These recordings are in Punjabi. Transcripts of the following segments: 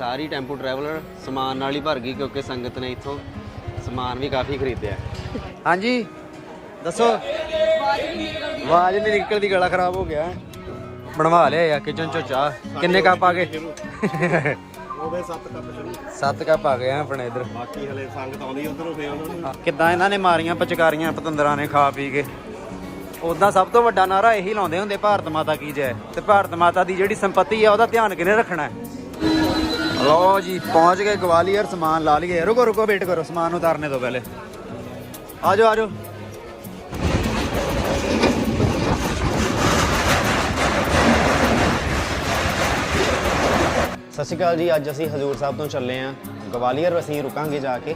ਸਾਰੀ ਟੈਂਪੂ ਟਰੈਵਲਰ ਸਮਾਨ ਨਾਲ ਹੀ ਭਰ ਗਈ ਕਿਉਂਕਿ ਸੰਗਤ ਨੇ ਇੱਥੋਂ ਸਮਾਨ ਵੀ ਕਾਫੀ ਖਰੀਦਿਆ। ਹਾਂਜੀ। ਦੱਸੋ। ਆਵਾਜ਼ ਨਹੀਂ ਨਿਕਲਦੀ ਗਲਾ ਖਰਾਬ ਹੋ ਗਿਆ। ਬਣਵਾ ਲਿਆ ਯਾ ਕਿਚਨ ਚੋਂ ਚਾਹ। ਕਿੰਨੇ ਕੱਪ ਆ ਗਏ? ਉਹਦੇ 7 ਕੱਪ ਸ਼ੁਰੂ ਸੱਤ ਕੱਪ ਆ ਗਏ ਆ ਆਪਣੇ ਇਧਰ। ਬਾਕੀ ਹਲੇ ਸੰਗਤ ਆਉਂਦੀ ਉਧਰੋਂ ਫੇਰ ਉਹਨਾਂ ਨੂੰ। ਕਿੱਦਾਂ ਇਹਨਾਂ ਨੇ ਮਾਰੀਆਂ ਪਚਕਾਰੀਆਂ ਪਤੰਦਰਾਂ ਨੇ ਖਾ ਪੀ ਕੇ। ਉਦਾਂ ਸਭ ਤੋਂ ਵੱਡਾ ਨਾਰਾ ਇਹੀ ਲਾਉਂਦੇ ਹੁੰਦੇ ਭਾਰਤ ਮਾਤਾ ਕੀ ਜੈ। ਤੇ ਭਾਰਤ ਮਾਤਾ ਦੀ ਜਿਹੜੀ ਸੰਪਤੀ ਆ ਉਹਦਾ ਧਿਆਨ ਕਿਨੇ ਰੱਖਣਾ ਹੈ? ਲਓ ਜੀ ਪਹੁੰਚ ਗਏ ਗਵਾਲੀਅਰ ਸਮਾਨ ਲਾ ਲਈਏ। ਰੁਕੋ ਰੁਕੋ ਵੇਟ ਕਰੋ ਸਮਾਨ ਉਤਾਰਨੇ ਤੋਂ ਪਹਿਲੇ। ਆਜੋ ਆਜੋ। ਸਤਿ ਸ਼੍ਰੀ ਅਕਾਲ ਜੀ ਅੱਜ ਅਸੀਂ ਹਜ਼ੂਰ ਸਾਹਿਬ ਤੋਂ ਚੱਲੇ ਆਂ। ਗਵਾਲੀਅਰ ਅਸੀਂ ਰੁਕਾਂਗੇ ਜਾ ਕੇ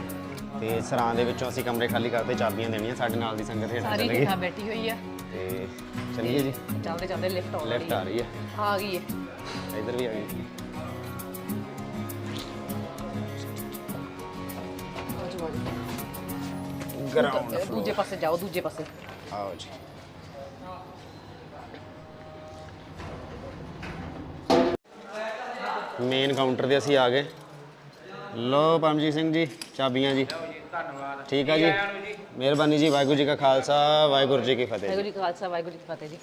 ਤੇ ਸਰਾਂ ਦੇ ਵਿੱਚੋਂ ਅਸੀਂ ਕਮਰੇ ਖਾਲੀ ਕਰਦੇ ਚਾਬੀਆਂ ਦੇਣੀਆਂ ਸਾਡੇ ਨਾਲ ਦੀ ਸੰਗਤ ਹੇਠਾਂ ਸਾਰੀ ਚੱਲ ਗਈ ਕਿੱਥਾ ਬੈਠੀ ਹੋਈ ਆ। ਤੇ ਚੱਲੀਏ ਜੀ। ਚੱਲਦੇ ਚੱਲਦੇ ਲਿਫਟ ਆਉਣ ਲੈਫਟ ਆ। ਰਹੀ ਹੈ ਆ ਗਈ ਹੈ ਇਧਰ ਵੀ ਆ ਗਈ। ਗਰਾਊਂਡ ਦੂਜੇ ਪਾਸੇ ਜਾਓ ਦੂਜੇ ਪਾਸੇ ਆਓ ਜੀ ਮੇਨ ਕਾਊਂਟਰ ਤੇ ਅਸੀਂ ਆ ਗਏ। ਲੋ ਪਰਮਜੀਤ ਸਿੰਘ ਜੀ ਚਾਬੀਆਂ ਜੀ। ਧੰਨਵਾਦ ਠੀਕ ਆ ਜੀ। ਮਿਹਰਬਾਨੀ ਜੀ ਵਾਹਿਗੁਰੂ ਜੀ ਕਾ ਖਾਲਸਾ ਵਾਹਿਗੁਰੂ ਜੀ ਕੀ ਫਤਿਹ ਵਾਹਿਗੁਰੂ ਜੀ ਕਾ ਖਾਲਸਾ ਵਾਹਿਗੁਰੂ ਜੀ ਕੀ ਫਤਿਹ ਜੀ।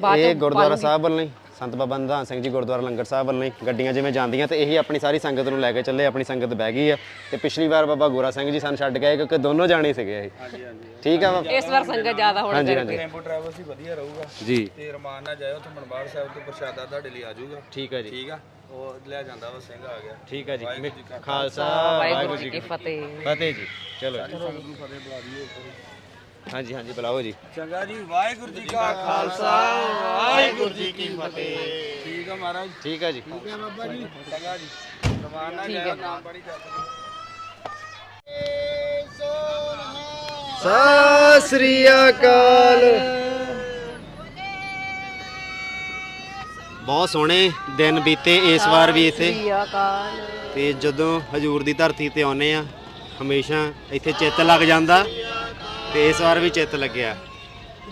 ਬਾਅਦ ਇਹ ਚੋਂ ਗੁਰਦੁਆਰਾ ਪਾਊਂਗੀ। ਸਾਹਿਬ ਵੱਲੋਂ ਹੀ ਸੰਤ ਬਾਬਾ ਨਿਧਾਨ ਸਿੰਘ ਜੀ ਗੁਰਦੁਆਰਾ ਲੰਗਰ ਸਾਹਿਬ ਵੱਲੋਂ ਹੀ ਗੱਡੀਆਂ ਜਿਵੇਂ ਜਾਂਦੀਆਂ ਤੇ ਇਹੀ ਆਪਣੀ ਸਾਰੀ ਸੰਗਤ ਨੂੰ ਲੈ ਕੇ ਚੱਲੇ ਆਪਣੀ ਸੰਗਤ ਬਹਿ ਗਈ ਆ। ਤੇ ਪਿਛਲੀ ਵਾਰ ਬਾਬਾ ਗੋਰਾ ਸਿੰਘ ਜੀ ਸਾਨੂੰ ਛੱਡ ਗਏ ਕਿਉਂਕਿ ਦੋਨੋਂ ਜਾਣੇ ਸੀਗੇ ਇਹ। ਹਾਂਜੀ ਹਾਂਜੀ। ਠੀਕ ਆ ਬਾਬਾ? ਇਸ ਵਾਰ ਸੰਗਤ ਜ਼ਿਆਦਾ ਹੋਣ ਹਾਂਜੀ ਕਰਕੇ। ਹਾਂਜੀ ਟੈਂਪੋ ਟਰੈਵਲ ਸੀ ਵਧੀਆ ਰਹੂਗਾ। ਜੀ। ਤੇ ਰਮਾਨ ਨਾਲ ਜਾਇਓ ਤੇ ਮਨਬਾਰ ਸਾਹਿਬ ਤੋਂ ਪ੍ਰਸ਼ਾਦਾ ਤੁਹਾਡੇ ਲਈ ਆ ਜਾਊਗਾ। ਠੀਕ ਆ ਜੀ। ਠੀਕ ਆ? ਉਹ ਲਿਆ ਜਾਂਦਾ ਵਾ ਸਿੰਘ ਆ ਗਿਆ। ਠੀਕ ਆ ਜੀ। ਖਾਲਸਾ ਵਾਹਿਗੁਰੂ ਜੀ ਕੀ ਫਤਿਹ। ਫਤਿਹ ਜੀ। ਚਲੋ ਜੀ। ਹਾਂਜੀ ਹਾਂਜੀ ਬੁਲਾਓ ਜੀ। ਚੰਗਾ ਜੀ ਵਾਹਿਗੁਰੂ ਜੀ ਕਾ ਖਾਲਸਾ। ਵਾਹਿਗੁਰੂ ਜੀ ਕੀ ਫਤਿਹ। ਠੀਕ ਆ ਮਹਾਰਾਜ? ਠੀਕ ਆ ਜੀ। ਠੀਕ ਆ ਬਾਬਾ ਜੀ। ਚੰਗਾ ਜੀ। ਜਾਇਓ ਨਾਮ ਬੜੀ ਸਤਿ ਸ੍ਰੀ ਅਕਾਲ। ਬਹੁਤ ਸੋਹਣੇ ਦਿਨ ਬੀਤੇ ਇਸ ਵਾਰ ਵੀ ਇੱਥੇ। ਸ੍ਰੀ ਅਕਾਲ। ਤੇ ਜਦੋਂ ਹਜੂਰ ਦੀ ਧਰਤੀ ਤੇ ਆਉਨੇ ਆ ਹਮੇਸ਼ਾ ਇੱਥੇ ਚਿੱਤ ਲੱਗ ਜਾਂਦਾ। ਤੇ ਇਸ ਵਾਰ ਵੀ ਚਿੱਤ ਲੱਗਿਆ।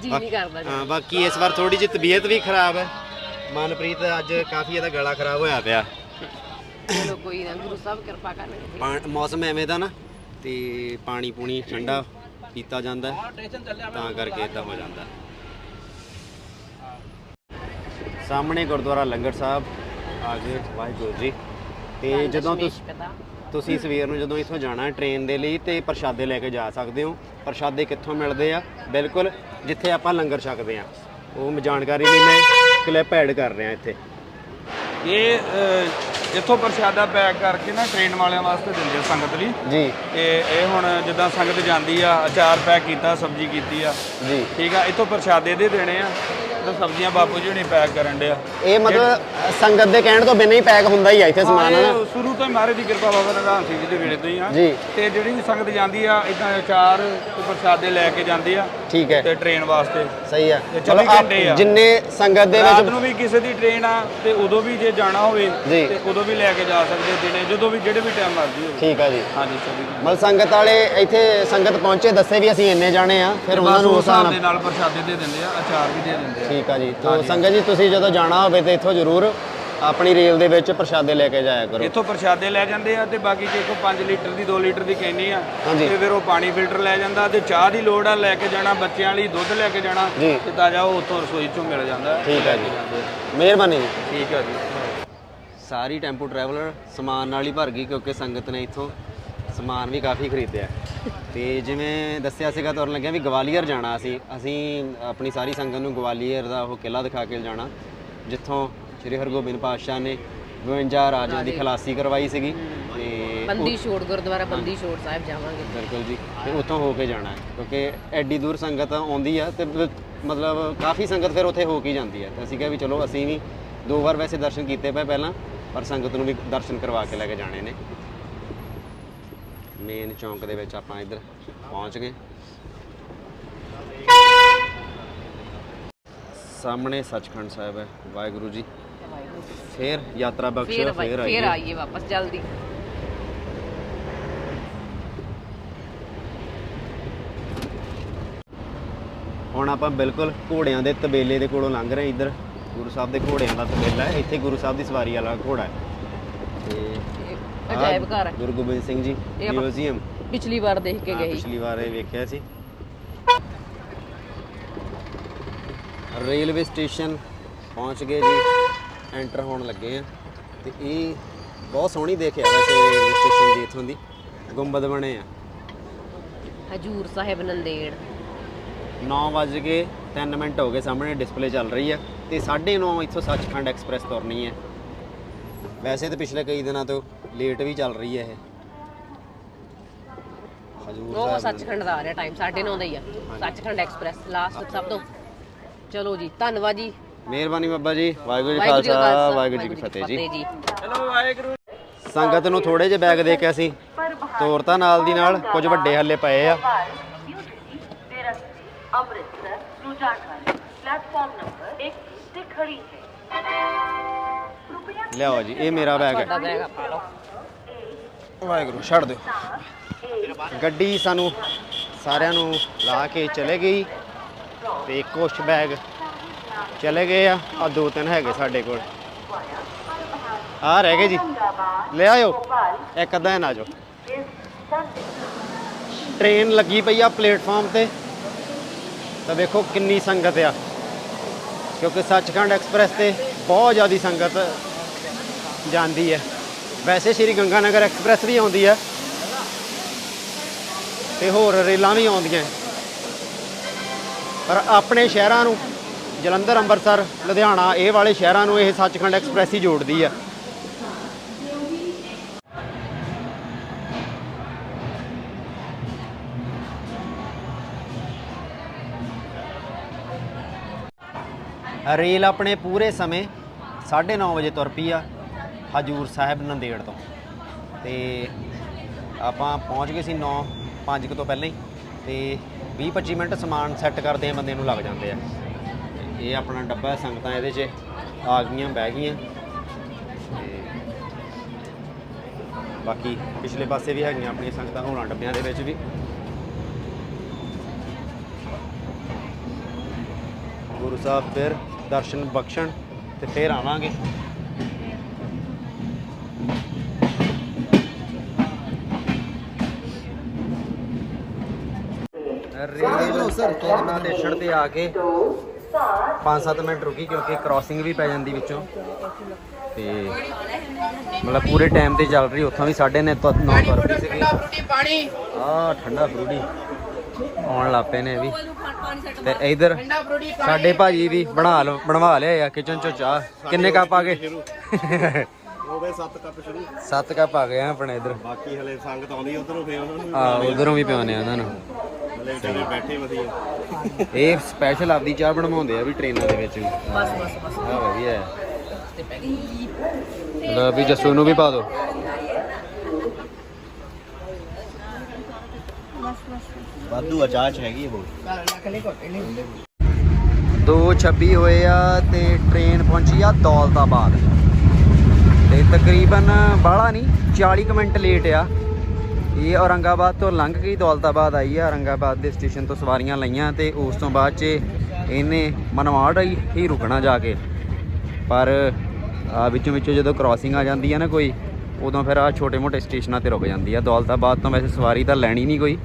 ਜੀ ਨਹੀਂ ਕਰਦਾ ਜੀ ਹਾਂ ਬਾਕੀ ਇਸ ਵਾਰ ਥੋੜੀ ਜਿਹੀ ਤਬੀਅਤ ਵੀ ਖਰਾਬ ਹੈ। ਮਨਪ੍ਰੀਤ ਅੱਜ ਕਾਫੀ ਇਹਦਾ ਗਲਾ ਖਰਾਬ ਹੋਇਆ ਪਿਆ। ਚਲੋ ਕੋਈ ਨਾ ਗੁਰੂ ਸਾਹਿਬ ਕਿਰਪਾ ਕਰਨਗੇ। ਪਾ- ਮੌਸਮ ਐਵੇਂ ਦਾ ਨਾ ਤੇ ਪਾਣੀ ਪੂਣੀ ਠੰਡਾ ਪੀਤਾ ਜਾਂਦਾ ਹੈ, ਤਾਂ ਕਰਕੇ ਇਦਾਂ ਹੋ ਜਾਂਦਾ ਸਾਹਮਣੇ ਗੁਰਦੁਆਰਾ ਲੰਗਰ ਸਾਹਿਬ ਆ ਗਏ ਵਾਹਿਗੁਰੂ ਜੀ। ਤੇ ਜਦੋਂ ਤੁਸੀਂ ਪਤਾ ਤੁਸੀਂ ਸਵੇਰ ਨੂੰ ਜਦੋਂ ਇੱਥੋਂ ਜਾਣਾ ਟ੍ਰੇਨ ਦੇ ਲਈ ਤੇ ਪ੍ਰਸ਼ਾਦੇ ਲੈ ਕੇ ਜਾ ਸਕਦੇ ਹੋ। ਪ੍ਰਸ਼ਾਦੇ ਕਿੱਥੋਂ ਮਿਲਦੇ ਆ? ਬਿਲਕੁਲ ਜਿੱਥੇ ਆਪਾਂ ਲੰਗਰ ਛਕਦੇ ਆ। ਉਹ ਮ- ਜਾਣਕਾਰੀ ਲਈ ਮੈਂ ਕਲਿੱਪ ਐਡ ਕਰ ਰਿਹਾ ਇੱਥੇ। ਇਹ ਇੱਥੋਂ ਪ੍ਰਸ਼ਾਦਾ ਪੈਕ ਕਰਕੇ ਨਾ ਟ੍ਰੇਨ ਵਾਲਿਆਂ ਵਾਸਤੇ ਦਿੰਦੇ ਆ ਸੰਗਤ ਲਈ। ਜੀ। ਤੇ ਇਹ ਹੁਣ ਜਿੱਦਾਂ ਸੰਗਤ ਜਾਂਦੀ ਆ ਅਚਾਰ ਪੈਕ ਕੀਤਾ ਸਬਜ਼ੀ ਕੀਤੀ ਆ। ਜੀ। ਠੀਕ ਆ ਇੱਥੋਂ ਪ੍ਰਸ਼ਾਦੇ ਦੇ ਦੇਣੇ ਆ। ਤੇ ਸਬਜ਼ੀਆਂ ਬਾਪੂ ਜੀ ਹੁਣੀ ਪੈਕ ਕਰਨ ਡਿਆ ਇਹ ਮਤਲਬ ਸੰਗਤ ਦੇ ਕਹਿਣ ਤੋਂ ਬਿਨਾਂ ਹੀ ਪੈਕ ਹੁੰਦਾ ਹੀ ਆ ਇੱਥੇ ਸਮਾਨ ਹਾਂ, ਇਹ ਸ਼ੁਰੂ ਤੋਂ ਹੀ ਮਹਾਰਾਜ ਦੀ ਕਿਰਪਾ ਬਾਬਾ ਨਿਧਾਨ ਸਿੰਘ ਜੀ ਦੇ ਵੇਲੇ ਤੋਂ ਹੀ ਆ। ਜੀ। ਤੇ ਜਿਹੜੀ ਵੀ ਸੰਗਤ ਜਾਂਦੀ ਆ ਇਦਾਂ ਅਚਾਰ ਤੇ ਪ੍ਰਸ਼ਾਦੇ ਲੈ ਕੇ ਜਾਂਦੀ ਆ। ਠੀਕ ਹੈ। ਤੇ ਟ੍ਰੇਨ ਵਾਸਤੇ। ਸਹੀ ਆ। ਇਹ ਚੌਵੀ ਮਤਲਬ ਆਪ ਘੰਟੇ ਆ। ਜਿੰਨੇ ਸੰਗਤ ਦੇ ਰਾਤ ਵਿੱਚ ਨੂੰ ਵੀ ਕਿਸੇ ਦੀ ਟ੍ਰੇਨ ਆ ਤੇ ਉਦੋਂ ਵੀ ਜੇ ਜਾਣਾ ਹੋਵੇ ਜੀ। ਤੇ ਉਦੋਂ ਵੀ ਲੈ ਕੇ ਜਾ ਸਕਦੇ ਦਿਨੇ ਜਦੋਂ ਵੀ ਜਿਹੜੇ ਵੀ ਟਾਈਮ ਮਰਜ਼ੀ ਹੋਵੇ। ਠੀਕ ਆ ਜੀ। ਹਾਂਜੀ ਚੌਵੀ ਘੰਟੇ। ਮਤਲਬ ਸੰਗਤ ਵਾਲੇ ਇੱਥੇ ਸੰਗਤ ਪਹੁੰਚੇ ਦੱਸੇ ਵੀ ਅਸੀਂ ਇੰਨੇ ਜਾਣੇ ਆ ਫਿਰ ਉਹਨਾਂ ਨੂੰ ਉਸ ਹਿਸਾਬ ਨਾਲ ਪ੍ਰਸ਼ਾਦੇ ਦੇ ਦਿੰਦੇ ਆ ਅਚਾਰ ਵੀ ਦੇ ਦਿੰਦੇ ਆ। ਠੀਕ ਆ ਜੀ। ਤੋਂ ਸੰਗਤ ਜੀ ਤੁਸੀਂ ਜਦੋਂ ਜਾਣਾ ਹੋਵੇ ਤੇ ਇੱਥੋਂ ਜ਼ਰੂਰ ਆਪਣੀ ਰੇਲ ਦੇ ਵਿੱਚ ਪ੍ਰਸ਼ਾਦੇ ਲੈ ਕੇ ਜਾਇਆ ਕਰੋ। ਇੱਥੋਂ ਪ੍ਰਸ਼ਾਦੇ ਲੈ ਜਾਂਦੇ ਆ ਤੇ ਬਾਕੀ ਜੇ ਕੋਈ 5 ਲੀਟਰ ਦੀ 2 ਲੀਟਰ ਦੀ ਕੈਨੀ ਆ। ਤੇ ਫਿਰ ਉਹ ਪਾਣੀ ਫਿਲਟਰ ਲੈ ਜਾਂਦਾ ਤੇ ਚਾਹ ਦੀ ਲੋੜ ਆ ਲੈ ਕੇ ਜਾਣਾ ਬੱਚਿਆਂ ਲਈ ਦੁੱਧ ਲੈ ਕੇ ਜਾਣਾ। ਤੇ ਤਾਜ਼ਾ ਉਹ ਉੱਥੋਂ ਰਸੋਈ ਚੋਂ ਮਿਲ ਜਾਂਦਾ। ਠੀਕ ਆ ਜੀ। ਮਿਹਰਬਾਨੀ ਜੀ। ਠੀਕ ਆ ਜੀ। ਸਾਰੀ ਟੈਂਪੂ ਟਰੈਵਲਰ ਸਮਾਨ ਨਾਲ ਹੀ ਭਰ ਗਈ ਕਿਉਂਕਿ ਸੰਗਤ ਨੇ ਇੱਥੋਂ ਸਮਾਨ ਵੀ ਕਾਫੀ ਖਰੀਦਿਆ। ਤੇ ਜਿਵੇਂ ਦੱਸਿਆ ਸੀਗਾ ਤੁਰਨ ਲੱਗਿਆ ਵੀ ਗਵਾਲੀਅਰ ਜਾਣਾ ਅਸੀਂ ਅਸੀਂ ਆਪਣੀ ਸਾਰੀ ਸੰਗਤ ਨੂੰ ਗਵਾਲੀਅਰ ਦਾ ਉਹ ਕਿਲਾ ਦਿਖਾ ਕੇ ਜਾਣਾ ਜਿੱਥੋਂ ਸ੍ਰੀ ਹਰਗੋਬਿੰਦ ਪਾਤਸ਼ਾਹ ਨੇ 52 ਰਾਜਿਆਂ ਦੀ ਖਲਾਸੀ ਕਰਵਾਈ ਸੀਗੀ ਤੇ ਬੰਦੀ ਛੋੜ ਗੁਰਦੁਆਰਾ ਬੰਦੀ ਛੋੜ ਸਾਹਿਬ ਜਾਵਾਂਗੇ। ਬਿਲਕੁਲ ਜੀ ਤੇ ਉੱਥੋਂ ਹੋ ਕੇ ਜਾਣਾ ਹੈ ਕਿਉਂਕਿ ਐਡੀ ਦੂਰ ਸੰਗਤ ਆਉਂਦੀ ਆ ਤੇ ਮਤਲਬ ਕਾਫੀ ਸੰਗਤ ਫਿਰ ਉੱਥੇ ਹੋ ਕੇ ਜਾਂਦੀ ਹੈ ਤੇ ਅਸੀਂ ਕਿਹਾ ਵੀ ਚਲੋ ਅਸੀਂ ਵੀ ਦੋ ਵਾਰ ਵੈਸੇ ਦਰਸ਼ਨ ਕੀਤੇ ਪਏ ਪਹਿਲਾਂ ਪਰ ਸੰਗਤ ਨੂੰ ਵੀ ਦਰਸ਼ਨ ਕਰਵਾ ਕੇ ਲੈ ਕੇ ਜਾਣੇ ਨੇ। ਮੇਨ ਚੌਂਕ ਦੇ ਵਿੱਚ ਆਪਾਂ ਇੱਧਰ ਪਹੁੰਚ ਗਏ। ਸਾਹਮਣੇ ਸੱਚਖੰਡ ਸਾਹਿਬ ਹੈ। ਵਾਹਿਗੁਰੂ ਜੀ। ਫੇਰ ਯਾਤਰਾ ਫੇਰ ਬਖਸ਼ਿਆ ਫੇਰ ਫੇਰ ਆਈਏ। ਆਈਏ ਵਾਪਸ ਜਲਦੀ। ਹੁਣ ਆਪਾਂ ਬਿਲਕੁਲ ਘੋੜਿਆਂ ਦੇ ਤਬੇਲੇ ਦੇ ਕੋਲੋਂ ਲੰਘ ਰਹੇ ਇੱਧਰ। ਗੁਰੂ ਸਾਹਿਬ ਦੇ ਘੋੜਿਆਂ ਦਾ ਤਬੇਲਾ ਹੈ। ਇੱਥੇ ਗੁਰੂ ਸਾਹਿਬ ਦੀ ਸਵਾਰੀ ਵਾਲਾ ਘੋੜਾ ਹੈ। ਤੇ ਅਜਾਇਬ ਘਰ ਹੈ। ਗੁਰੂ ਗੋਬਿੰਦ ਸਿੰਘ ਜੀ ਇਹ ਆਪਾਂ- ਮਿਊਜ਼ੀਅਮ ਪਿਛਲੀ ਵਾਰ ਦੇਖ ਕੇ ਹਾਂ, ਗਏ ਸੀ। ਪਿਛਲੀ ਵਾਰ ਇਹ ਵੇਖਿਆ ਸੀ। ਰੇਲਵੇ ਸਟੇਸ਼ਨ ਪਹੁੰਚ ਗਏ ਜੀ ਐਂਟਰ ਹੋਣ ਲੱਗੇ ਆ। ਤੇ ਇਹ ਬਹੁਤ ਸੋਹਣੀ ਦੇਖਿਆ ਵੈਸੇ ਰੇਲਵੇ ਸਟੇਸ਼ਨ ਦੀ ਇਥੋਂ ਦੀ ਗੁੰਬਦ ਬਣੇ ਆ। ਹਜੂਰ ਸਾਹਿਬ ਨੰਦੇੜ। 9 ਵਜ ਕੇ 3 ਮਿੰਟ ਹੋ ਗਏ ਸਾਹਮਣੇ ਡਿਸਪਲੇ ਚੱਲ ਰਹੀ ਆ। ਤੇ 9:30 ਇੱਥੋਂ ਸੱਚਖੰਡ ਐਕਸਪ੍ਰੈਸ ਤੁਰਨੀ ਹੈ ਵੈਸੇ ਤਾਂ ਪਿਛਲੇ ਕਈ ਦਿਨਾਂ ਤੋਂ ਲੇਟ ਵੀ ਚੱਲ ਰਹੀ ਹੈ ਇਹ। ਹਜੂਰ ਉਹ ਸਾਹਿਬ ਸੱਚਖੰਡ ਦਾ ਆ ਰਿਹਾ ਟਾਈਮ 9:30 ਦਾ ਹੀ ਆ। ਸੱਚਖੰਡ ਐਕਸਪ੍ਰੈਸ ਲਾਸਟ ਸਭ ਤੋਂ। ਚਲੋ ਜੀ ਧੰਨਵਾਦ ਜੀ। ਮਿਹਰਬਾਨੀ ਬਾਬਾ ਜੀ ਵਾਹਿਗੁਰੂ ਜੀ ਵਾਹਿਗੁਰੂ ਜੀ ਕਾ ਖਾਲਸਾ ਵਾਹਿਗੁਰੂ ਜੀ ਕੀ ਫਤਿਹ ਜੀ। ਜੀ। ਚਲੋ ਵਾਹਿਗੁਰੂ ਸੰਗਤ ਨੂੰ ਥੋੜੇ ਜਿਹੇ ਬੈਗ ਦੇ ਕੇ ਅਸੀਂ ਤੋਰਤਾ ਨਾਲ ਦੀ ਨਾਲ ਕੁਝ ਵੱਡੇ ਹੱਲੇ ਪਏ ਆ। ਲਿਆਓ ਜੀ ਇਹ ਮੇਰਾ ਬੈਗ ਤੁਹਾਡਾ ਹੈ ਬੈਗ ਆ ਪਾ ਲਓ। ਵਾਹਿਗੁਰੂ ਛੱਡ ਦਿਓ। ਗੱਡੀ ਸਾਨੂੰ ਸਾਰਿਆਂ ਨੂੰ ਲਾ ਕੇ ਚਲੇ ਗਈ ਤੇ ਕੁਛ ਬੈਗ ਚਲੇ ਗਏ ਆ। ਆ ਦੋ ਤਿੰਨ ਹੈਗੇ ਸਾਡੇ ਕੋਲ। ਆ ਰਹਿ ਗਏ ਜੀ। ਲੈ ਆਇਓ ਇੱਕ ਅੱਧਾ ਨਾ ਜਾਓ ਟ੍ਰੇਨ ਲੱਗੀ ਪਈ ਆ ਪਲੇਟਫਾਰਮ ਤੇ। ਤਾਂ ਵੇਖੋ ਕਿੰਨੀ ਸੰਗਤ ਆ। ਕਿਉਂਕਿ ਸੱਚਖੰਡ ਐਕਸਪ੍ਰੈਸ ਤੇ ਬਹੁਤ ਜ਼ਿਆਦੀ ਸੰਗਤ ਜਾਂਦੀ ਹੈ। ਵੈਸੇ ਸ਼੍ਰੀ ਗੰਗਾਨਗਰ ਐਕਸਪ੍ਰੈਸ ਵੀ ਆਉਂਦੀ ਹੈ ਤੇ ਹੋਰ ਰੇਲਾਂ ਵੀ ਆਉਂਦੀਆਂ ਪਰ ਆਪਣੇ ਸ਼ਹਿਰਾਂ ਨੂੰ, ਜਲੰਧਰ, ਅੰਮ੍ਰਿਤਸਰ, ਲੁਧਿਆਣਾ, ਇਹ ਵਾਲੇ ਸ਼ਹਿਰਾਂ ਨੂੰ ਇਹ ਸੱਚਖੰਡ ਐਕਸਪ੍ਰੈਸ ਹੀ ਜੋੜਦੀ ਆ ਰੇਲ ਆਪਣੇ ਪੂਰੇ ਸਮੇਂ 9:30 ਵਜੇ ਤੁਰ ਪਈ ਆ। ਹਜੂਰ ਸਾਹਿਬ ਨੰਦੇੜ ਤੋਂ। ਤੇ ਆਪਾਂ ਪਹੁੰਚ ਗਏ ਸੀ 9 5 ਤੋਂ ਪਹਿਲਾਂ ਹੀ। ਤੇ 20 25 ਮਿੰਟ ਸਮਾਨ ਸੈੱਟ ਕਰਦੇ ਆ, ਬੰਦੇ ਨੂੰ ਲੱਗ ਜਾਂਦੇ ਆ। ਤੇ ਇਹ ਆਪਣਾ ਡੱਬਾ, ਸੰਗਤਾਂ ਇਹਦੇ 'ਚ ਆ ਗਈਆਂ, ਬਹਿ ਗਈਆਂ। ਤੇ ਬਾਕੀ ਪਿਛਲੇ ਪਾਸੇ ਵੀ ਹੈਗੀਆਂ ਆਪਣੀਆਂ ਸੰਗਤਾਂ ਹੋਣਾ ਡੱਬਿਆਂ ਦੇ ਵਿੱਚ ਵੀ। ਗੁਰੂ ਸਾਹਿਬ ਫਿਰ ਦਰਸ਼ਨ ਬਖਸ਼ਣ ਤੇ ਫਿਰ ਆਵਾਂਗੇ। ਰੇਲਵੇ ਸਟੇਸ਼ਨ ਸਟੇਸ਼ਨ ਤੇ ਆ ਕੇ। 5-7 ਮਿੰਟ ਰੁਕੀ ਕਿਉਂਕਿ ਕ੍ਰਾਸਿੰਗ ਵੀ ਪੈ ਜਾਂਦੀ ਵਿੱਚੋਂ। ਤੇ ਮਤਲਬ ਪੂਰੇ ਟਾਈਮ ਤੇ ਚੱਲ ਰਹੀ ਉੱਥੋਂ ਵੀ 9:30 ਤੋਂ 9 ਤੋਂ ਰੁਕੀ ਸੀਗੀ। ਫਰੂਟੀ ਪਾਣੀ। ਆ ਠੰਡਾ ਫਰੂਟੀ। ਆਉਣ ਲੱਪੇ ਨੇ ਵੀ। ਤੇ ਇਧਰ ਸਾਡੇ ਭਾਜੀ ਵੀ ਬਣਾ ਲਓ ਬਣਵਾ ਲਿਆ ਆ ਕਿਚਨ ਚੋਂ ਚਾਹ। ਕਿੰਨੇ ਕੱਪ ਆ ਗਏ? ਉਹਦੇ 7 ਕੱਪ ਸ਼ੁਰੂ। 7 ਕੱਪ ਆ ਗਏ ਆ ਆਪਣੇ ਇਧਰ। ਬਾਕੀ ਹਲੇ ਸੰਗਤ ਆਉਂਦੀ ਉਧਰੋਂ ਫੇਰ ਉਹਨਾਂ ਨੂੰ ਆ ਉਧਰੋਂ ਵੀ ਪਿਆਉਨੇ ਆ ਉਹਨਾਂ ਨੂੰ। ਬੈਠੇ ਵਧੀਆ। ਇਹ ਸਪੈਸ਼ਲ ਆਪਦੀ ਚਾਹ ਬਣਵਾਉਂਦੇ ਆ ਵੀ ਟ੍ਰੇਨਾਂ ਦੇ ਵਿੱਚ। ਵੀ ਬਸ ਬਸ ਬਸ। ਆ ਵਧੀਆ ਹੈ। ਤੇ ਪੈ ਗਈ ਲੈ ਵੀ ਜੱਸੂ ਨੂੰ ਵੀ ਪਾ ਦਿਓ। ਵਾਧੂ ਅਚਾਚ ਹੈਗੀ ਉਹ 2:26 ਹੋਏ ਆ ਤੇ ਟ੍ਰੇਨ ਪਹੁੰਚੀ ਆ ਦੌਲਤਾਬਾਦ। ਤੇ ਤਕਰੀਬਨ ਬਾਹਲਾ ਨਹੀਂ 40 ਕੁ ਮਿੰਟ ਲੇਟ ਆ। ਇਹ ਔਰੰਗਾਬਾਦ ਤੋਂ ਲੰਘ ਗਈ ਦੌਲਤਾਬਾਦ ਆਈ ਆ। ਔਰੰਗਾਬਾਦ ਦੇ ਸਟੇਸ਼ਨ ਤੋਂ ਸਵਾਰੀਆਂ ਲਈਆਂ ਤੇ ਉਸ ਤੋਂ ਬਾਅਦ 'ਚ ਇਹਨੇ ਮਨਵਾੜ ਹੀ ਰੁਕਣਾ ਜਾ ਕੇ। ਪਰ ਆ ਵਿੱਚੋਂ ਵਿੱਚੋਂ ਜਦੋਂ ਕ੍ਰਾਸਿੰਗ ਆ ਜਾਂਦੀ ਆ ਨਾ ਕੋਈ, ਉਦੋਂ ਫਿਰ ਆ ਛੋਟੇ-ਮੋਟੇ ਸਟੇਸ਼ਨਾਂ ਤੇ ਰੁਕ ਜਾਂਦੀ ਆ। ਦੌਲਤਾਬਾਦ ਤੋਂ ਵੈਸੇ ਸਵਾਰੀ ਤਾਂ ਲੈਣੀ ਨਹੀਂ ਕੋਈ,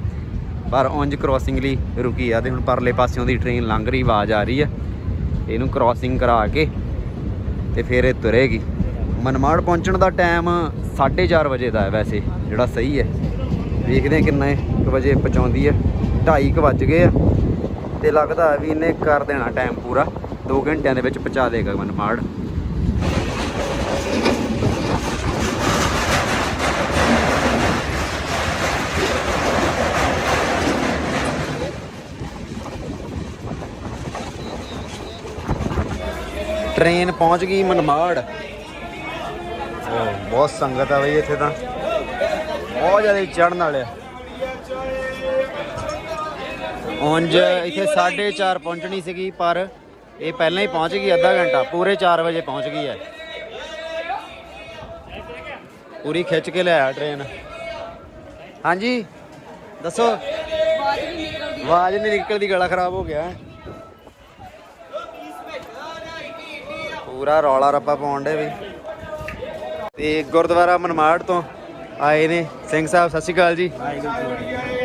ਪਰ ਉਂਝ ਕ੍ਰਾਸਿੰਗ ਲਈ ਰੁਕੀ ਆ ਤੇ ਹੁਣ ਪਰਲੇ ਪਾਸਿਓਂ ਦੀ ਟ੍ਰੇਨ ਲੰਘ ਰਹੀ, ਆਵਾਜ਼ ਆ ਰਹੀ ਆ। ਇਹਨੂੰ ਕ੍ਰਾਸਿੰਗ ਕਰਾ ਕੇ ਤੇ ਫਿਰ ਇਹ ਤੁਰੇਗੀ। ਮਨਮਾੜ ਪਹੁੰਚਣ ਦਾ ਟਾਈਮ 4:30 ਵਜੇ ਦਾ ਹੈ ਵੈਸੇ, ਜਿਹੜਾ ਸਹੀ ਹੈ। ਦੇਖਦੇ ਹਾਂ ਕਿੰਨੇ ਕੁ ਵਜੇ ਪਹੁੰਚਾਉਂਦੀ ਹੈ। 2:30 ਕੁ ਵੱਜ ਗਏ ਆ ਤੇ ਲੱਗਦਾ ਵੀ ਇਹਨੇ ਕਰ ਦੇਣਾ ਟਾਈਮ ਪੂਰਾ। 2 ਘੰਟਿਆਂ ਦੇ ਵਿੱਚ ਪਹੁੰਚਾ ਦੇਗਾ ਮਨਮਾੜ। ਟ੍ਰੇਨ ਪਹੁੰਚ ਗਈ ਮਨਮਾੜ। ਬਹੁਤ ਸੰਗਤ ਆ ਬਈ ਇੱਥੇ ਤਾਂ। ਬਹੁਤ ਜ਼ਿਆਦਾ ਚੜਨ ਵਾਲੇ ਉਂਝ ਇੱਥੇ 4:30 ਪਹੁੰਚਣੀ ਸੀਗੀ, ਪਰ ਇਹ ਪਹਿਲਾਂ ਹੀ ਪਹੁੰਚ ਗਈ, ਅੱਧਾ ਘੰਟਾ, ਪੂਰੇ 4 ਵਜੇ ਪਹੁੰਚ ਗਈ ਹੈ। ਪੂਰੀ ਖਿੱਚ ਕੇ ਲਿਆ ਆ ਟ੍ਰੇਨ ਹਾਂਜੀ, ਦੱਸੋ। ਆਵਾਜ਼ ਨਹੀਂ ਨਿਕਲਦੀ, ਗਲਾ ਖਰਾਬ ਹੋ ਗਿਆ। ਪੂਰਾ ਰੌਲਾ ਰੱਪਾ ਪਾਉਣ ਦੇ ਵੀ ਤੇ ਗੁਰਦੁਆਰਾ ਮਨਮਾੜ ਤੋਂ ਆਏ ਨੇ ਸਿੰਘ ਸਾਹਿਬ, ਸਤਿ ਸ਼੍ਰੀ ਅਕਾਲ ਜੀ।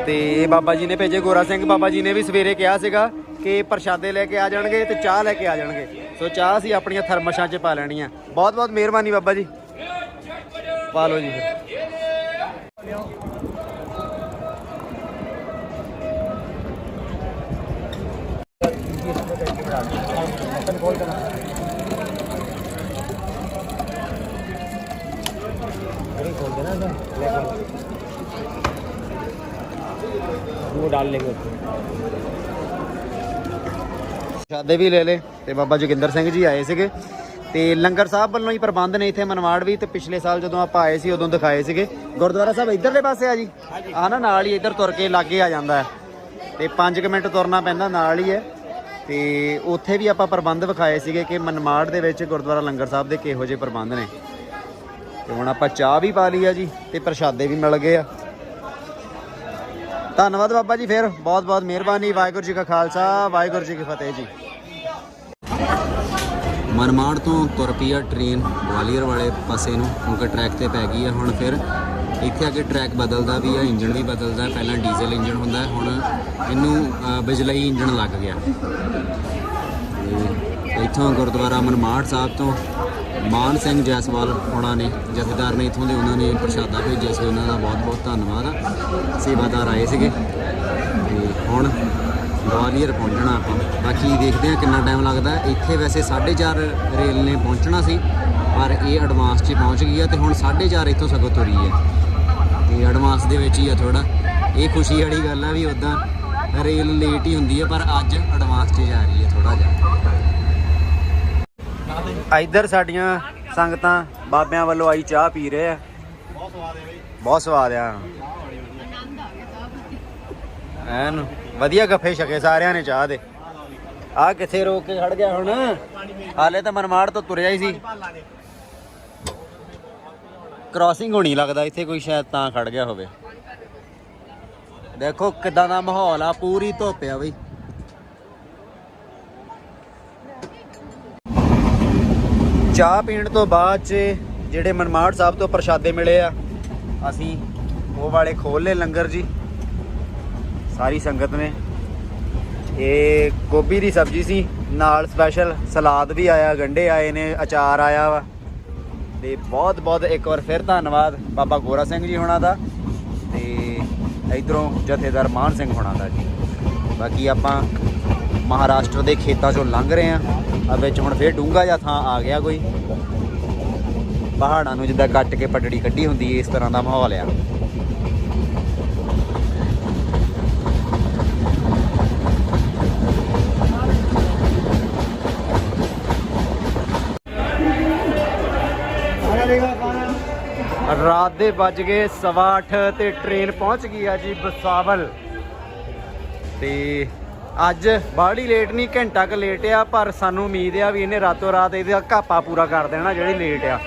ਤੇ ਇਹ ਬਾਬਾ ਜੀ ਨੇ ਭੇਜੇ, ਗੋਰਾ ਸਿੰਘ ਬਾਬਾ ਜੀ ਨੇ ਵੀ ਸਵੇਰੇ ਕਿਹਾ ਸੀਗਾ ਕਿ ਪ੍ਰਸ਼ਾਦੇ ਲੈ ਕੇ ਆ ਜਾਣਗੇ ਤੇ ਚਾਹ ਲੈ ਕੇ ਆ ਜਾਣਗੇ। ਸੋ ਚਾਹ ਅਸੀਂ ਆਪਣੀਆਂ ਥਰਮਸ਼ਾਂ 'ਚ ਪਾ ਲੈਣੀਆਂ ਬਹੁਤ ਬਹੁਤ ਮਿਹਰਬਾਨੀ ਬਾਬਾ ਜੀ। ਪਾ ਲਓ ਜੀ ਪ੍ਰਸ਼ਾਦੇ ਵੀ ਲੈ ਲੇ ਤੇ ਬਾਬਾ ਜੋਗਿੰਦਰ ਸਿੰਘ ਜੀ ਆਏ ਸੀਗੇ ਤੇ ਲੰਗਰ ਸਾਹਿਬ ਵੱਲੋਂ ਹੀ ਪ੍ਰਬੰਧ ਨੇ ਇੱਥੇ ਮਨਵਾੜ ਵੀ ਤੇ ਪਿਛਲੇ ਸਾਲ ਜਦੋਂ ਆਪਾਂ ਆਏ ਸੀ ਉਦੋਂ ਦਿਖਾਏ ਸੀਗੇ ਗੁਰਦੁਆਰਾ ਸਾਹਿਬ ਇਧਰਲੇ ਪਾਸੇ ਆ ਜੀ ਆ ਨਾ ਨਾਲ ਹੀ ਇੱਧਰ ਤੁਰ ਕੇ ਲਾਗੇ ਆ ਜਾਂਦਾ ਹੈ ਤੇ 5 ਮਿੰਟ ਤੁਰਨਾ ਪੈਂਦਾ ਨਾਲ ਹੀ ਹੈ ਤੇ ਉੱਥੇ ਵੀ ਆਪਾਂ ਪ੍ਰਬੰਧ ਵਿਖਾਏ ਸੀਗੇ ਕਿ ਮਨਮਾੜ ਦੇ ਵਿੱਚ ਗੁਰਦੁਆਰਾ ਲੰਗਰ ਸਾਹਿਬ ਦੇ ਕਿਹੋ ਜਿਹੇ ਪ੍ਰਬੰਧ ਨੇ ਤੇ ਹੁਣ ਆਪਾਂ ਚਾਹ ਵੀ ਪਾ ਲਈ ਆ ਜੀ ਤੇ ਪ੍ਰਸ਼ਾਦੇ ਵੀ ਮਿਲ ਗਏ ਆ। ਧੰਨਵਾਦ ਬਾਬਾ ਜੀ ਫੇਰ ਬਹੁਤ ਬਹੁਤ ਮਿਹਰਬਾਨੀ ਵਾਹਿਗੁਰੂ ਜੀ ਕਾ ਖਾਲਸਾ ਵਾਹਿਗੁਰੂ ਜੀ ਕੀ ਫਤਿਹ ਜੀ। ਮਨਮਾੜ ਤੋਂ ਤੁਰ ਪਈ ਆ ਟ੍ਰੇਨ ਗਵਾਲੀਅਰ ਵਾਲੇ ਪਾਸੇ ਨੂੰ ਕਿਉਂਕਿ ਟਰੈਕ ਤੇ ਪੈ ਗਈ ਆ। ਹੁਣ ਫਿਰ ਇੱਥੇ ਆ ਕੇ ਟਰੈਕ ਬਦਲਦਾ ਵੀ ਆ ਇੰਜਣ ਵੀ ਬਦਲਦਾ ਪਹਿਲਾਂ ਡੀਜ਼ਲ ਇੰਜਣ ਹੁੰਦਾ ਹੁਣ ਇਹਨੂੰ ਅ, ਬਿਜਲਈ ਇੰਜਨ ਲੱਗ ਗਿਆ। ਇੱਥੋਂ ਗੁਰਦੁਆਰਾ ਮਨਮਾੜ ਸਾਹਿਬ ਤੋਂ ਮਾਨ ਸਿੰਘ ਜੈਸਵਾਲ ਹੋਣਾ ਨੇ, ਜਥੇਦਾਰ ਨੇ ਇੱਥੋਂ ਦੇ ਉਹਨਾਂ ਨੇ ਪ੍ਰਸ਼ਾਦਾ ਭੇਜਿਆ ਸੀ, ਉਹਨਾਂ ਦਾ ਬਹੁਤ ਬਹੁਤ ਧੰਨਵਾਦ ਆ। ਸੇਵਾਦਾਰ ਆਏ ਸੀਗੇ ਤੇ ਹੁਣ ਗਵਾਲੀਅਰ ਪਹੁੰਚਣਾ ਆਪਾਂ। ਬਾਕੀ ਦੇਖਦੇ ਆ ਕਿੰਨਾ ਟਾਈਮ ਲੱਗਦਾ। ਇੱਥੇ ਵੈਸੇ 4:30 ਰੇਲ ਨੇ ਪਹੁੰਚਣਾ ਸੀ, ਪਰ ਇਹ ਐਡਵਾਂਸ 'ਚ ਪਹੁੰਚ ਗਈ ਆ ਤੇ ਹੁਣ 4:30 ਇੱਥੋਂ ਸਗੋਂ ਤੁਰੀ ਹੈ ਤੇ ਐਡਵਾਂਸ ਦੇ ਵਿੱਚ ਹੀ ਆ ਥੋੜਾ ਇਹ ਖੁਸ਼ੀ ਵਾਲੀ ਗੱਲ ਆ ਵੀ ਉਦਾਂ ਰੇਲ ਲੇਟ ਹੀ ਹੁੰਦੀ ਹੈ ਪਰ ਅੱਜ ਐਡਵਾਂਸ 'ਚ ਜਾ ਰਹੀ ਹੈ ਥੋੜਾ ਜਿਹਾ। ਇੱਧਰ ਸਾਡੀਆਂ ਸੰਗਤਾਂ ਬਾਬਿਆਂ ਵੱਲੋਂ ਆਈ ਚਾਹ ਪੀ ਰਹੇ ਆ। ਬਹੁਤ ਸਵਾਦ ਹੈ ਬਈ। ਬਹੁਤ ਸਵਾਦ ਆ। ਐਨ, ਵਧੀਆ ਗੱਫੇ ਛਕੇ ਸਾਰਿਆਂ ਨੇ ਚਾਹ ਦੇ। ਆ ਕਿੱਥੇ ਰੋਕ ਕੇ ਖੜ ਗਿਆ ਹੁਣ? ਹਾਲੇ ਤਾਂ ਮਨਮਾੜ ਤੋਂ ਤੁਰਿਆ ਹੀ ਸੀ। ਕ੍ਰਾਸਿੰਗ ਹੋਣੀ ਲੱਗਦਾ, ਇੱਥੇ ਕੋਈ ਸ਼ਾਇਦ ਤਾਂ ਖੜ ਗਿਆ ਹੋਵੇ। ਦੇਖੋ ਕਿਦਾਂ ਦਾ ਮਾਹੌਲ ਆ, ਪੂਰੀ ਧੁੱਪ ਆ ਬਈ। ਚਾਹ ਪੀਣ ਤੋਂ ਬਾਅਦ ਚ ਜਿਹੜੇ ਮਨਮਾੜ ਸਾਹਿਬ ਤੋਂ ਪ੍ਰਸ਼ਾਦੇ ਮਿਲੇ ਆ, ਅਸੀਂ ਉਹ ਵਾਲੇ ਖੋਲ ਲਏ ਲੰਗਰ ਜੀ। ਸਾਰੀ ਸੰਗਤ ਨੇ। ਇਹ ਗੋਭੀ ਦੀ ਸਬਜ਼ੀ ਸੀ, ਨਾਲ ਸਪੈਸ਼ਲ ਸਲਾਦ ਵੀ ਆਇਆ ਗੰਡੇ ਆਏ ਨੇ, ਅਚਾਰ ਆਇਆ ਵਾ। ਤੇ ਬਹੁਤ ਬਹੁਤ ਇੱਕ ਵਾਰ ਫਿਰ ਧੰਨਵਾਦ ਬਾਬਾ ਗੋਰਾ ਸਿੰਘ ਜੀ ਹੋਣਾ ਦਾ ਤੇ ਇਧਰੋਂ ਜਥੇਦਾਰ ਮਾਨ ਸਿੰਘ ਹੋਣਾ ਦਾ ਜੀ। ਬਾਕੀ ਆਪਾਂ ਮਹਾਰਾਸ਼ਟਰ ਦੇ ਖੇਤਾਂ ਚੋਂ ਲੰਘ ਰਹੇ ਆ ਆ ਵਿੱਚ ਹੁਣ ਫੇਰ ਡੂੰਗਾ ਜਿਹਾ ਥਾਂ ਆ ਗਿਆ ਕੋਈ। ਪਹਾੜਾਂ ਨੂੰ ਜਿੱਦਾਂ ਕੱਟ ਕੇ ਪਟੜੀ ਕੱਢੀ ਹੁੰਦੀ ਹੈ ਇਸ ਤਰ੍ਹਾਂ ਦਾ ਮਾਹੌਲ ਆ। ਰਾਤ ਦੇ ਵੱਜ ਗਏ ਸਵਾ ਅੱਠ ਤੇ ਟ੍ਰੇਨ ਪਹੁੰਚ ਗਈ ਆ ਜੀ ਬਸਾਵਲ। ਤੇ ਅੱਜ ਬਾਹਲੀ ਲੇਟ ਨਹੀਂ ਘੰਟਾ ਕ ਲੇਟ ਆ, ਪਰ ਸਾਨੂੰ ਉਮੀਦ ਆ ਵੀ ਇਹਨੇ ਰਾਤੋਂ ਰਾਤ ਇਹਦਾ ਘਾਪਾ ਪੂਰਾ ਕਰ ਦੇਣਾ ਜਿਹੜੀ ਲੇਟ ਆ।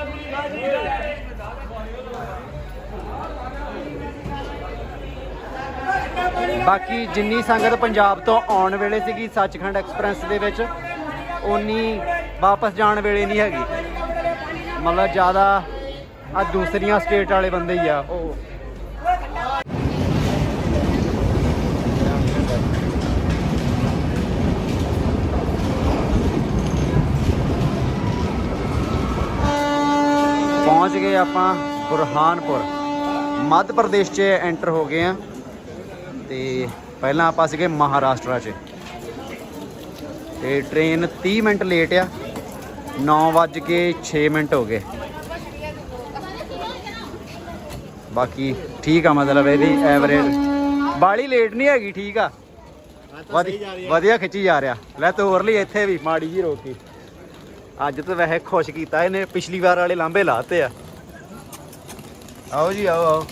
ਬਾਕੀ ਜਿੰਨੀ ਸੰਗਤ ਪੰਜਾਬ ਤੋਂ ਆਉਣ ਵੇਲੇ ਸੀਗੀ ਸੱਚਖੰਡ ਐਕਸਪ੍ਰੈਸ ਦੇ ਵਿੱਚ ਉਨੀ ਵਾਪਸ ਜਾਣ ਵੇਲੇ ਨਹੀਂ ਹੈਗੀ। ਮਤਲਬ ਜ਼ਿਆਦਾ ਆ ਦੂਸਰੀਆਂ ਸਟੇਟ ਵਾਲੇ ਬੰਦੇ ਹੀ ਆ, ਉਹ ਪਹੁੰਚ ਗਏ ਆਪਾਂ ਬੁਰਹਾਨਪੁਰ। ਮੱਧ ਪ੍ਰਦੇਸ਼ 'ਚ ਐਂਟਰ ਹੋ ਗਏ ਆ। ਤੇ ਪਹਿਲਾਂ ਆਪਾਂ ਸੀਗੇ ਮਹਾਰਾਸ਼ਟਰ 'ਚ। ਤੇ ਟ੍ਰੇਨ 30 ਮਿੰਟ ਲੇਟ ਆ। 9 ਵੱਜ ਕੇ 6 ਮਿੰਟ ਹੋ ਗਏ। ਬਾਕੀ ਠੀਕ ਆ ਮਤਲਬ ਇਹਦੀ ਐਵਰੇਜ ਬਾਲੀ ਲੇਟ ਨਹੀਂ ਹੈਗੀ ਠੀਕ ਆ। ਵਧੀ- ਵਧੀਆ ਖਿੱਚੀ ਜਾ ਰਿਹਾ। ਲੈ ਤੋਰ ਲਈ ਇੱਥੇ ਵੀ ਮਾੜੀ ਜੀ ਰੋਕੀ। ਅੱਜ ਤਾਂ ਵੈਸੇ ਖੁਸ਼ ਕੀਤਾ, ਇਹਨੇ ਪਿਛਲੀ ਵਾਰ ਵਾਲੇ ਲਾਂਬੇ ਲਾਤੇ ਆ। ਆਓ ਜੀ, ਆਓ ਆਓ।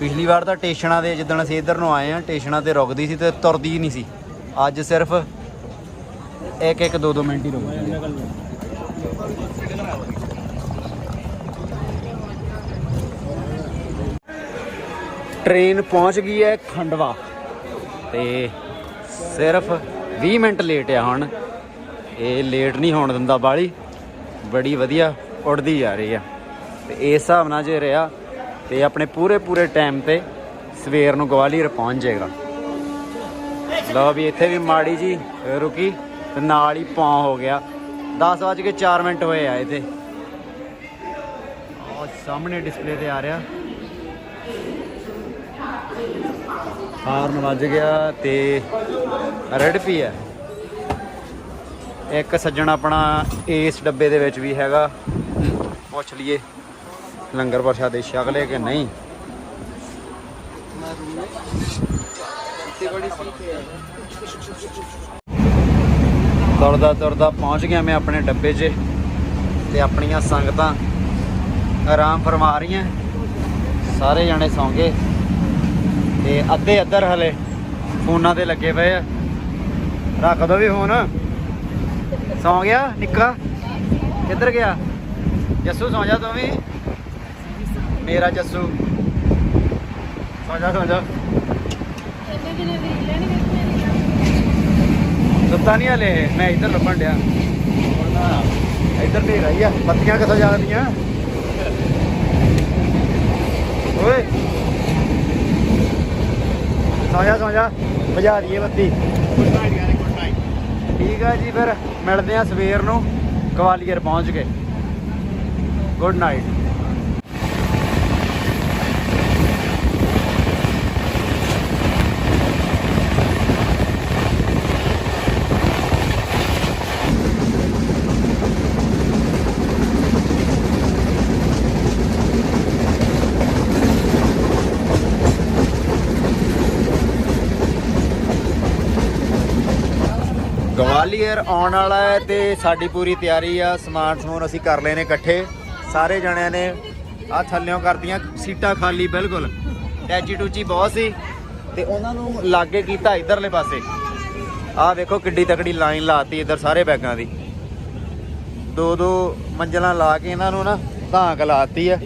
ਪਿਛਲੀ ਵਾਰ ਤਾਂ ਟੇਸ਼ਨਾਂ ਦੇ, ਜਿੱਦਣ ਅਸੀਂ ਇੱਧਰ ਨੂੰ ਆਏ ਆ, ਟੇਸ਼ਨਾਂ ਤੇ ਰੁਕਦੀ ਸੀ ਤੇ ਤੁਰਦੀ ਨਹੀਂ ਸੀ। ਅੱਜ ਸਿਰਫ ਇੱਕ ਇੱਕ, ਦੋ ਦੋ ਮਿੰਟ ਹੀ ਰੁਕਦੀ ਹੈ। ਟ੍ਰੇਨ ਪਹੁੰਚ ਗਈ ਹੈ ਖੰਡਵਾ। ਤੇ ਸਿਰਫ 20 ਮਿੰਟ ਲੇਟ ਆ ਹੁਣ। ਇਹ ਲੇਟ ਨਹੀਂ ਹੋਣ ਦਿੰਦਾ ਬਾਲੀ, ਬੜੀ ਵਧੀਆ ਉੱਡਦੀ ਜਾ ਰਹੀ ਆ। ਤੇ ਇਸ ਹਿਸਾਬ ਨਾਲ ਜੇ ਰਿਹਾ, ਤੇ ਆਪਣੇ ਪੂਰੇ ਪੂਰੇ ਟਾਈਮ ਤੇ ਸਵੇਰ ਨੂੰ ਗਵਾਲੀਅਰ ਪਹੁੰਚ ਜਾਏਗਾ। ਲਓ ਵੀ ਇੱਥੇ ਵੀ ਮਾੜੀ ਜੀ ਰੁਕੀ, ਤੇ ਨਾਲ ਹੀ ਪੌਂ ਹੋ ਗਿਆ। 10 ਵਜ ਕੇ 4 ਮਿੰਟ ਹੋਏ ਆ ਇੱਥੇ। ਉਹ ਸਾਹਮਣੇ ਡਿਸਪਲੇ ਤੇ ਆ ਰਿਹਾ। ਹਾਰਨ ਵੱਜ ਗਿਆ ਤੇ ਰੈਡ ਪੀ ਹੈ। ਇੱਕ ਸੱਜਣ ਆਪਣਾ ਇਸ ਡੱਬੇ ਦੇ ਵਿੱਚ ਵੀ ਹੈਗਾ। ਪੁੱਛ ਲਈਏ ਲੰਗਰ ਪ੍ਰਸ਼ਾਦੇ ਛਕ ਲਏ ਕਿ ਨਹੀਂ। ਤੁਰਦਾ ਤੁਰਦਾ ਪਹੁੰਚ ਗਿਆ ਮੈਂ ਆਪਣੇ ਡੱਬੇ 'ਚ ਤੇ ਆਪਣੀਆਂ ਸੰਗਤਾਂ ਆਰਾਮ ਫਰਮਾ ਰਹੀਆਂ। ਸਾਰੇ ਜਾਣੇ ਸੌਂਗੇ ਤੇ ਅੱਧੇ ਅੱਧਰ ਹਲੇ ਫੋਨਾਂ ਤੇ ਲੱਗੇ ਪਏ ਆ। ਰੱਖ ਦੋ ਵੀ ਫੋਨ। ਸੌਂ ਗਿਆ ਨਿੱਕਾ? ਕਿੱਧਰ ਗਿਆ? ਜੱਸੂ ਸੌਂ ਜਾ ਤੂੰ ਵੀ। ਮੇਰਾ ਜੱਸੂ। ਸੌਂ ਜਾ ਸੌਂ ਜਾ। ਸੁੱਤਾ ਨਹੀਂ ਹਲੇ ਮੈਂ ਇੱਧਰ ਲੱਭਣ ਡਿਆ। ਇੱਧਰ ਨਹੀਂ ਰਹੀ ਆ। ਬੱਤੀਆਂ ਕਿੱਥੋਂ ਜਾਂਦੀਆਂ ਓਏ। ਸੌਂ ਜਾ ਸੌਂ ਜਾ ਬੁਝਾ ਦਈਏ ਬੱਤੀ। ਠੀਕ ਆ ਜੀ ਫਿਰ, ਮਿਲਦੇ ਆ ਸਵੇਰ ਨੂੰ। ਗਵਾਲੀਅਰ ਪਹੁੰਚ ਕੇ ਗੁੱਡ ਨਾਈਟ ਗਵਾਲੀਅਰ ਆਉਣ ਵਾਲਾ ਹੈ ਤੇ ਸਾਡੀ ਪੂਰੀ ਤਿਆਰੀ ਆ, ਸਮਾਨ ਸਮੂਨ ਅਸੀਂ ਕਰ ਲਏ ਨੇ ਇਕੱਠੇ। ਸਾਰੇ ਜਣਿਆਂ ਨੇ ਆ ਥੱਲਿਓਂ ਕਰਦੀਆਂ ਸੀਟਾਂ ਖਾਲੀ, ਬਿਲਕੁਲ। ਟੈਚੀ ਟੂਚੀ ਬਹੁਤ ਸੀ ਤੇ ਉਹਨਾਂ ਨੂੰ ਲਾਗੇ ਕੀਤਾ ਇਧਰਲੇ ਪਾਸੇ। ਆਹ ਵੇਖੋ ਕਿੱਡੀ ਤਕੜੀ ਲਾਈਨ ਲਾਤੀ ਇਧਰ ਸਾਰੇ ਬੈਗਾਂ ਦੀ। ਦੋ ਦੋ ਮੰਜ਼ਲਾਂ ਲਾ ਕੇ ਇਹਨਾਂ ਨੂੰ ਨਾ ਧਾਂਕ ਲਾਤੀ ਆ,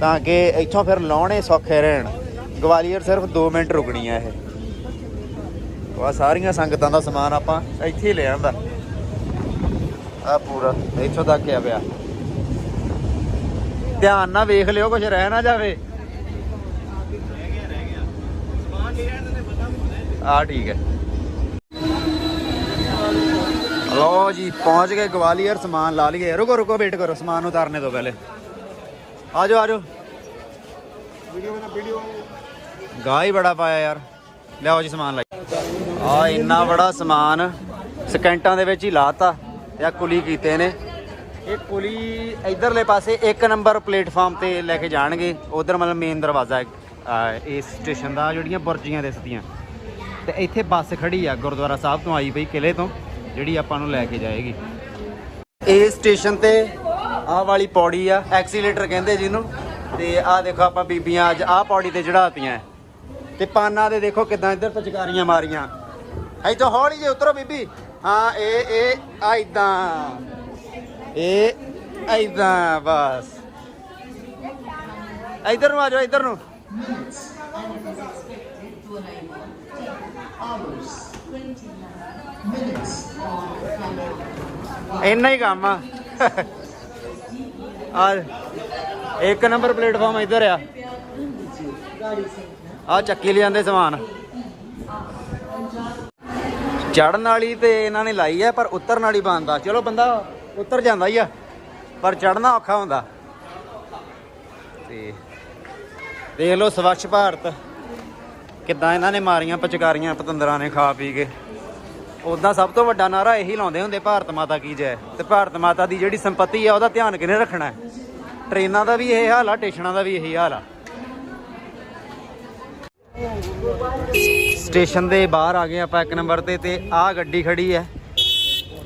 ਤਾਂ ਕਿ ਇੱਥੋਂ ਫਿਰ ਲਾਉਣੇ ਸੌਖੇ ਰਹਿਣ। ਗਵਾਲੀਅਰ ਸਿਰਫ 2 ਮਿੰਟ ਰੁਕਣੀ ਆ ਇਹ। ਆ ਸਾਰੀਆਂ ਸੰਗਤਾਂ ਦਾ ਸਮਾਨ ਆਪਾਂ ਇੱਥੇ ਹੀ ਲੈ ਆਂਦਾ। ਆ ਪੂਰਾ, ਇੱਥੋਂ ਤੱਕ ਆ ਪਿਆ। ਧਿਆਨ ਨਾਲ ਵੇਖ ਲਿਓ ਕੁਝ ਰਹਿ ਨਾ ਜਾਵੇ। ਆ ਠੀਕ ਹੈ। ਲੋ ਜੀ, ਪਹੁੰਚ ਗਏ ਗਵਾਲੀਅਰ, ਸਮਾਨ ਲਾ ਲਈਏ। ਰੁਕੋ ਰੁਕੋ ਵੇਟ ਕਰੋ, ਸਮਾਨ ਉਤਾਰਨੇ ਤੋਂ ਪਹਿਲੇ। ਆ ਜਾਓ ਆ ਜਾਓ। ਵੀਡੀਓ ਬਣਾ ਵੀਡੀਓ ਗਾ ਹੀ ਬੜਾ ਪਾਇਆ ਯਾਰ। ਲਿਆਓ ਜੀ ਸਮਾਨ ਲਾਈ ਆ ਇੰਨਾ ਬੜਾ ਸਮਾਨ ਸਕਿੰਟਾਂ ਦੇ ਵਿੱਚ ਹੀ ਲਾਤਾ ਤੇ ਆ ਕੁਲੀ ਕੀਤੇ ਨੇ। ਇਹ ਕੁਲੀ ਇਧਰਲੇ ਪਾਸੇ ਇੱਕ ਨੰਬਰ ਪਲੇਟਫਾਰਮ ਤੇ ਲੈ ਕੇ ਜਾਣਗੇ। ਉਧਰ ਮਤਲਬ ਮੇਨ ਦਰਵਾਜ਼ਾ ਇਸ ਸਟੇਸ਼ਨ ਦਾ, ਜਿਹੜੀਆਂ ਬੁਰਜੀਆਂ ਦਿਸਦੀਆਂ। ਤੇ ਇੱਥੇ ਬੱਸ ਖੜੀ ਆ ਗੁਰਦੁਆਰਾ ਸਾਹਿਬ ਤੋਂ ਆਈ ਪਈ ਕਿਲੇ ਤੋਂ, ਜਿਹੜੀ ਆਪਾਂ ਨੂੰ ਲੈ ਕੇ ਜਾਏਗੀ। ਇਹ ਸਟੇਸ਼ਨ ਤੇ ਆਹ ਵਾਲੀ ਪੌੜੀ ਆ ਐਕਸੀਲੇਟਰ ਕਹਿੰਦੇ ਜਿਹਨੂੰ। ਤੇ ਆਹ ਦੇਖੋ ਆਪਾਂ ਬੀਬੀਆਂ ਅੱਜ ਆਹ ਪੌੜੀ ਤੇ ਚੜਾਤੀਆਂ ਤੇ ਪਾਨਾ ਦੇ ਦੇਖੋ ਕਿਦਾਂ ਇੱਧਰ ਤੋਂ ਪਚਕਾਰੀਆਂ ਮਾਰੀਆਂ। ਇੱਥੋਂ ਹੌਲੀ ਜੇ ਉਤਰੋ ਬੀਬੀ। ਹਾਂ, ਇਹ ਇਹ, ਆ ਇਦਾਂ। ਇਹ ਇਦਾਂ, ਬਸ। ਇੱਧਰ ਨੂੰ ਆ ਜਾਓ, ਇੱਧਰ ਨੂੰ। ਇੰਨਾ ਹੀ ਕੰਮ ਆ। ਆ, ਇੱਕ ਨੰਬਰ ਪਲੇਟਫਾਰਮ ਇੱਧਰ ਆ। ਆ ਚੱਕੀ ਲੈ ਜਾਂਦੇ ਸਮਾਨ। ਚੜਨ ਵਾਲੀ ਤੇ ਇਹਨਾਂ ਨੇ ਲਾਈ ਆ, ਪਰ ਉਤਰਨ ਵਾਲੀ ਬੰਦ ਚਲੋ ਬੰਦਾ ਉਤਰ ਜਾਂਦਾ ਹੀ ਆ, ਪਰ ਚੜਨਾ ਔਖਾ ਹੁੰਦਾ। ਤੇ ਦੇਖ ਲਓ ਸਵੱਛ ਭਾਰਤ, ਕਿੱਦਾਂ ਇਹਨਾਂ ਨੇ ਮਾਰੀਆਂ ਪਚਕਾਰੀਆਂ, ਪਤੰਦਰਾਂ ਨੇ ਖਾ ਪੀ ਕੇ। ਉਦਾਂ ਸਭ ਤੋਂ ਵੱਡਾ ਨਾਰਾ ਇਹੀ ਲਾਉਂਦੇ ਹੁੰਦੇ, ਭਾਰਤ ਮਾਤਾ ਕੀ ਜੈ। ਤੇ ਭਾਰਤ ਮਾਤਾ ਦੀ ਜਿਹੜੀ ਸੰਪਤੀ ਆ, ਉਹਦਾ ਧਿਆਨ ਕਿਨੇ ਰੱਖਣਾ? ਹੈ ਟ੍ਰੇਨਾਂ ਦਾ ਵੀ ਇਹ ਹਾਲ ਆ, ਟੇਸ਼ਨਾਂ ਦਾ ਵੀ ਇਹੀ ਹਾਲ ਆ। ਸਟੇਸ਼ਨ ਦੇ ਬਾਹਰ ਆ ਗਏ ਆਪਾਂ ਇੱਕ ਨੰਬਰ ਤੇ ਤੇ ਆਹ ਗੱਡੀ ਖੜੀ ਹੈ,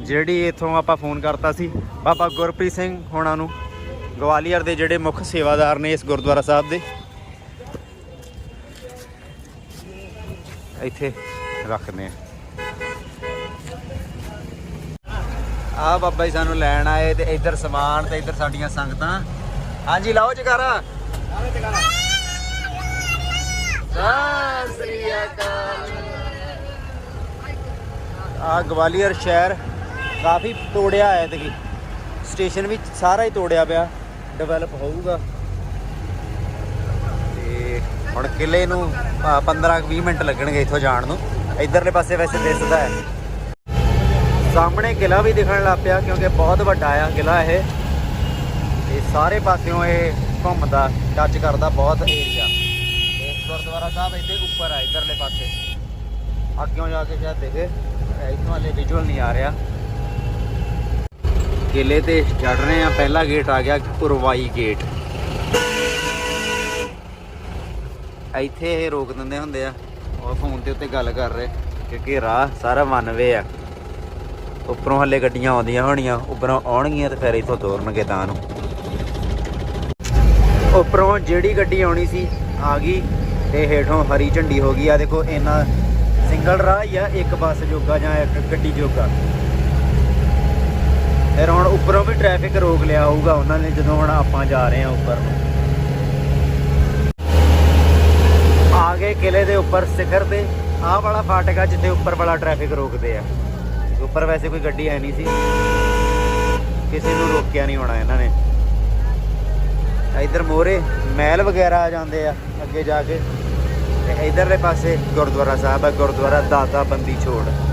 ਜਿਹੜੀ ਇਥੋਂ ਆਪਾਂ ਫੋਨ ਕਰਤਾ ਸੀ। ਬਾਬਾ ਗੁਰਪ੍ਰੀਤ ਸਿੰਘ ਹੋਣਾ ਨੂੰ, ਗਵਾਲੀਅਰ ਦੇ ਜਿਹੜੇ ਮੁੱਖ ਸੇਵਾਦਾਰ ਨੇ ਇਸ ਗੁਰਦੁਆਰਾ ਸਾਹਿਬ ਦੇ। ਇੱਥੇ ਰੱਖਦੇ ਆ ਆ ਬਾਬਾ ਜੀ ਸਾਨੂੰ ਲੈਣ ਆਏ ਤੇ ਇੱਧਰ ਸਮਾਨ ਤੇ ਇੱਧਰ ਸਾਡੀਆਂ ਸੰਗਤਾਂ। ਹਾਂਜੀ, ਲਾਓ ਜਕਾਰਾ ਸਤਿ ਸ੍ਰੀ ਅਕਾਲ ਆ ਗਵਾਲੀਅਰ ਸ਼ਹਿਰ ਕਾਫੀ ਤੋੜਿਆ ਆਇਆ ਤੇ ਸਟੇਸ਼ਨ ਵੀ ਸਾਰਾ ਹੀ ਤੋੜਿਆ ਪਿਆ ਡਿਵੈਲਪ ਹੋਊਗਾ। ਤੇ ਹੁਣ ਕਿਲੇ ਨੂੰ 15-20 ਮਿੰਟ ਲੱਗਣਗੇ ਇੱਥੋਂ ਜਾਣ ਨੂੰ। ਇਧਰਲੇ ਪਾਸੇ ਵੈਸੇ ਦਿਸਦਾ ਹੈ। ਸਾਹਮਣੇ ਕਿਲਾ ਵੀ ਦਿਖਣ ਲੱਗ ਪਿਆ ਕਿਉਂਕਿ ਬਹੁਤ ਵੱਡਾ ਆ ਕਿਲਾ ਇਹ। ਤੇ ਸਾਰੇ ਪਾਸਿਓਂ ਇਹ ਘੁੰਮਦਾ ਟੱਚ ਕਰਦਾ ਬਹੁਤ ਏਰੀਆ ਗੁਰਦੁਆਰਾ ਸਾਹਿਬ ਇੱਥੇ ਉੱਪਰ ਆ, ਇਧਰਲੇ ਪਾਸੇ। ਅੱਗਿਓਂ ਜਾ ਕੇ ਸ਼ਾਇਦ ਦਿਖੇ, ਇੱਥੋਂ ਹਲੇ ਵਿਜ਼ੂਅਲ ਨਹੀਂ ਆ ਰਿਹਾ। ਕਿਲੇ ਤੇ ਚੜ ਰਹੇ ਆ ਪਹਿਲਾ ਗੇਟ ਆ ਗਿਆ ਪੁਰਵਾਈ ਗੇਟ ਇੱਥੇ ਇਹ ਰੋਕ ਦਿੰਦੇ ਹੁੰਦੇ ਆ, ਉਹ ਫੋਨ ਦੇ ਉੱਤੇ ਗੱਲ ਕਰ ਰਹੇ ਕਿਉਂਕਿ ਰਾਹ ਸਾਰਾ ਵਨ ਆ। ਉੱਪਰੋਂ ਹੱਲੇ ਗੱਡੀਆਂ ਆਉਂਦੀਆਂ ਹੋਣੀਆਂ, ਉੱਪਰੋਂ ਆਉਣਗੀਆਂ ਤੇ ਫਿਰ ਇੱਥੋਂ ਤੋਰਨਗੇ ਤਾਂ ਨੂੰ। ਉੱਪਰੋਂ ਜਿਹੜੀ ਗੱਡੀ ਆਉਣੀ ਸੀ, ਆ ਗਈ। ਤੇ ਹੇਠੋਂ ਹਰੀ ਝੰਡੀ ਹੋ ਗਈ ਆ। ਦੇਖੋ, ਇਹਨਾਂ ਸਿੰਗਲ ਰਾਹ ਹੀ ਆ, ਇੱਕ ਬੱਸ ਜੋਗਾ ਜਾਂ ਇੱਕ ਗੱਡੀ ਜੋਗਾ। ਫਿਰ ਹੁਣ ਉੱਪਰੋਂ ਵੀ ਟ੍ਰੈਫਿਕ ਰੋਕ ਲਿਆ ਹੋਊਗਾ ਉਹਨਾਂ ਨੇ, ਜਦੋਂ ਹੁਣ ਆਪਾਂ ਜਾ ਰਹੇ ਆ ਉੱਪਰ ਨੂੰ। ਆ ਗਏ ਕਿਲੇ ਦੇ ਉੱਪਰ ਸਿਖਰ ਤੇ। ਆਹ ਵਾਲਾ ਫਾਟਕ ਆ ਜਿੱਥੇ ਉੱਪਰ ਵਾਲਾ ਟ੍ਰੈਫਿਕ ਰੋਕਦੇ ਆ। ਉੱਪਰ ਵੈਸੇ ਕੋਈ ਗੱਡੀ ਹੈ ਨਹੀਂ ਸੀ। ਕਿਸੇ ਨੂੰ ਰੋਕਿਆ ਨਹੀਂ ਹੋਣਾ ਇਹਨਾਂ ਨੇ। ਇਧਰ ਮੋਰੇ ਮਹਿਲ ਵਗੈਰਾ ਆ ਜਾਂਦੇ ਆ ਅੱਗੇ ਜਾ ਕੇ। ਤੇ ਇਧਰਲੇ ਪਾਸੇ ਗੁਰਦੁਆਰਾ ਸਾਹਿਬ ਆ, ਗੁਰਦੁਆਰਾ ਦਾਤਾ ਬੰਦੀ ਛੋੜ।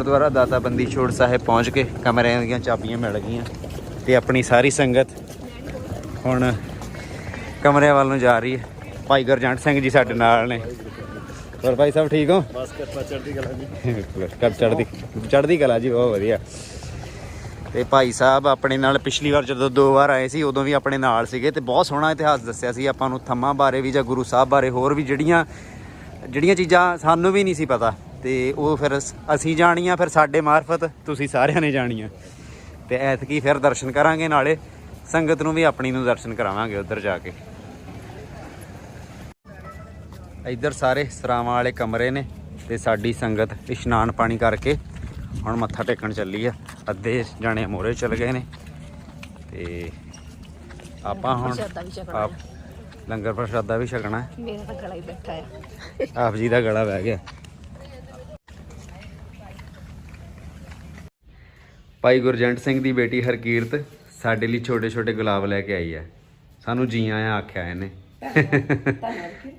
ਗੁਰਦੁਆਰਾ ਦਾਤਾ ਬੰਦੀ ਛੋੜ ਸਾਹਿਬ ਪਹੁੰਚ ਕੇ ਕਮਰਿਆਂ ਦੀਆਂ ਚਾਬੀਆਂ ਮਿਲ ਗਈਆਂ ਤੇ ਆਪਣੀ ਸਾਰੀ ਸੰਗਤ ਹੁਣ ਕਮਰਿਆਂ ਵੱਲ ਨੂੰ ਜਾ ਰਹੀ ਹੈ। ਭਾਈ ਗੁਰਜੰਟ ਸਿੰਘ ਜੀ ਸਾਡੇ ਨਾਲ ਨੇ। ਹੋਰ ਭਾਈ ਸਾਹਿਬ ਠੀਕ ਹੋ? ਬਸ ਕਿਰਪਾ ਚੜ੍ਹਦੀ ਕਲਾ ਜੀ। ਕਰ ਚੜਦੀ ਚੜਦੀ ਕਲਾ ਜੀ ਬਹੁਤ ਵਧੀਆ। ਤੇ ਭਾਈ ਸਾਹਿਬ ਆਪਣੇ ਨਾਲ ਪਿਛਲੀ ਵਾਰ ਜਦੋਂ ਦੋ ਵਾਰ ਆਏ ਸੀ ਉਦੋਂ ਵੀ ਆਪਣੇ ਨਾਲ ਸੀਗੇ ਤੇ ਬਹੁਤ ਸੋਹਣਾ ਇਤਿਹਾਸ ਦੱਸਿਆ ਸੀ ਆਪਾਂ ਨੂੰ ਥੰਮਾਂ ਬਾਰੇ ਵੀ ਜਾਂ ਗੁਰੂ ਸਾਹਿਬ ਬਾਰੇ ਹੋਰ ਵੀ ਜਿਹੜੀਆਂ ਜਿਹੜੀਆਂ ਚੀਜ਼ਾਂ ਸਾਨੂੰ ਵੀ ਨਹੀਂ ਸੀ ਪਤਾ। ਤੇ ਉਹ ਫਿਰ ਅਸ- ਅਸੀਂ ਜਾਣੀਆਂ ਫਿਰ ਸਾਡੇ ਮਾਰਫਤ ਤੁਸੀਂ ਸਾਰਿਆਂ ਨੇ ਜਾਣੀਆਂ। ਤੇ ਐਤਕੀ ਫਿਰ ਦਰਸ਼ਨ ਕਰਾਂਗੇ ਨਾਲੇ ਸੰਗਤ ਨੂੰ ਵੀ ਆਪਣੀ ਨੂੰ ਦਰਸ਼ਨ ਕਰਾਵਾਂਗੇ ਉੱਧਰ ਜਾ ਕੇ। ਇੱਧਰ ਸਾਰੇ ਸਰਾਵਾਂ ਵਾਲੇ ਕਮਰੇ ਨੇ ਤੇ ਸਾਡੀ ਸੰਗਤ ਇਸ਼ਨਾਨ ਪਾਣੀ ਕਰਕੇ ਹੁਣ ਮੱਥਾ ਟੇਕਣ ਚੱਲੀ ਆ। ਅੱਧੇ ਜਾਣੇ ਮੋਰੇ ਚਲ ਗਏ ਨੇ ਤੇ ਆਪਾਂ ਹੁਣ ਆਪ ਲੰਗਰ ਪ੍ਰਸ਼ਾਦਾ ਵੀ ਛਕਣਾ। ਮੇਰਾ ਤਾਂ ਗਲਾ ਹੀ ਬੈਠਾ ਆ। ਆਪ ਜੀ ਦਾ ਗਲਾ ਬਹਿ ਗਿਆ। ਭਾਈ ਗੁਰਜੰਟ ਸਿੰਘ ਦੀ ਬੇਟੀ ਹਰਕੀਰਤ ਸਾਡੇ ਲਈ ਛੋਟੇ ਛੋਟੇ ਗੁਲਾਬ ਲੈ ਕੇ ਆਈ ਹੈ। ਸਾਨੂੰ ਜੀ ਆਇਆਂ ਆਖਿਆ ਇਹਨੇ।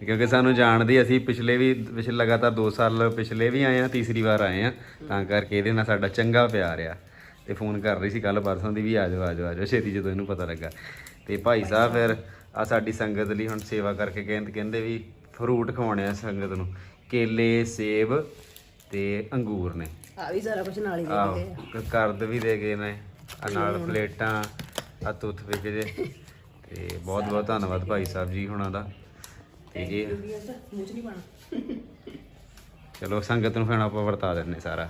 ਕਿਉਂਕਿ ਸਾਨੂੰ ਜਾਣਦੀ ਅਸੀਂ ਪਿਛਲੇ ਵੀ ਪਿਛਲੇ ਲਗਾਤਾਰ 2 ਸਾਲ ਪਿਛਲੇ ਵੀ ਆਏ ਆ ਤੀਸਰੀ ਵਾਰ ਆਏ ਆ। ਤਾਂ ਕਰਕੇ ਇਹਦੇ ਨਾਲ ਸਾਡਾ ਚੰਗਾ ਪਿਆਰ ਆ। ਤੇ ਫੋਨ ਕਰ ਰਹੀ ਸੀ ਕੱਲ ਪਰਸੋਂ ਦੀ ਵੀ ਆ ਜਾਓ ਆ ਜਾਓ ਆ ਜਾਓ। ਛੇਤੀ ਜਦੋਂ ਇਹਨੂੰ ਪਤਾ ਲੱਗਾ। ਤੇ ਭਾਈ ਸਾਹਿਬ ਫਿਰ ਆ ਸਾਡੀ ਸੰਗਤ ਲਈ ਹੁਣ ਸੇਵਾ ਕਰਕੇ ਕਹਿੰਦੇ ਕਹਿੰਦੇ ਵੀ ਫਰੂਟ ਖਵਾਉਣੇ ਆ ਸੰਗਤ ਨੂੰ। ਕੇਲੇ ਸੇਬ ਤੇ ਅੰਗੂਰ ਨੇ। ਆ ਵੀ ਸਾਰਾ ਕੁਝ ਨਾਲ ਹੀ ਆਹੋ ਕ- ਕਰਦ ਵੀ ਦੇ ਗਏ ਨੇ ਆ ਨਾਲ ਪਲੇਟਾਂ ਆ ਟੂਥਪਿਕ ਜੇ। ਤੇ ਬਹੁਤ ਬਹੁਤ ਧੰਨਵਾਦ ਭਾਈ ਸਾਹਿਬ ਜੀ ਹੁਣਾਂ ਦਾ। ਤੇ ਇਹ ਮੂੰਹ ਨਹੀਂ ਪਾਣਾ ਚਲੋ ਸੰਗਤ ਨੂੰ ਫਿਰ ਆਪਾਂ ਵਰਤਾ ਦਿੰਨੇ ਸਾਰਾ।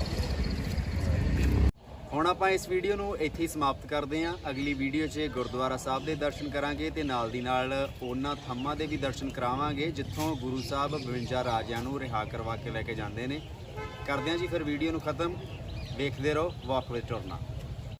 ਹੁਣ ਆਪਾਂ ਇਸ ਵੀਡੀਓ ਨੂੰ ਇੱਥੇ ਹੀ ਸਮਾਪਤ ਕਰਦੇ ਹਾਂ। ਅਗਲੀ ਵੀਡੀਓ 'ਚ ਗੁਰਦੁਆਰਾ ਸਾਹਿਬ ਦੇ ਦਰਸ਼ਨ ਕਰਾਂਗੇ ਤੇ ਨਾਲ ਦੀ ਨਾਲ ਉਹਨਾਂ ਥੰਮਾਂ ਦੇ ਵੀ ਦਰਸ਼ਨ ਕਰਾਵਾਂਗੇ, ਜਿੱਥੋਂ ਗੁਰੂ ਸਾਹਿਬ 52 ਰਾਜਿਆਂ ਨੂੰ ਰਿਹਾ ਕਰਵਾ ਕੇ ਲੈ ਕੇ ਜਾਂਦੇ ਨੇ। ਕਰਦੇ ਹਾਂ ਜੀ ਫਿਰ ਵੀਡੀਓ ਨੂੰ ਖਤਮ। ਵੇਖਦੇ ਰਹੋ, ਵਾਕ ਵਿਦ ਟੁਰਨਾ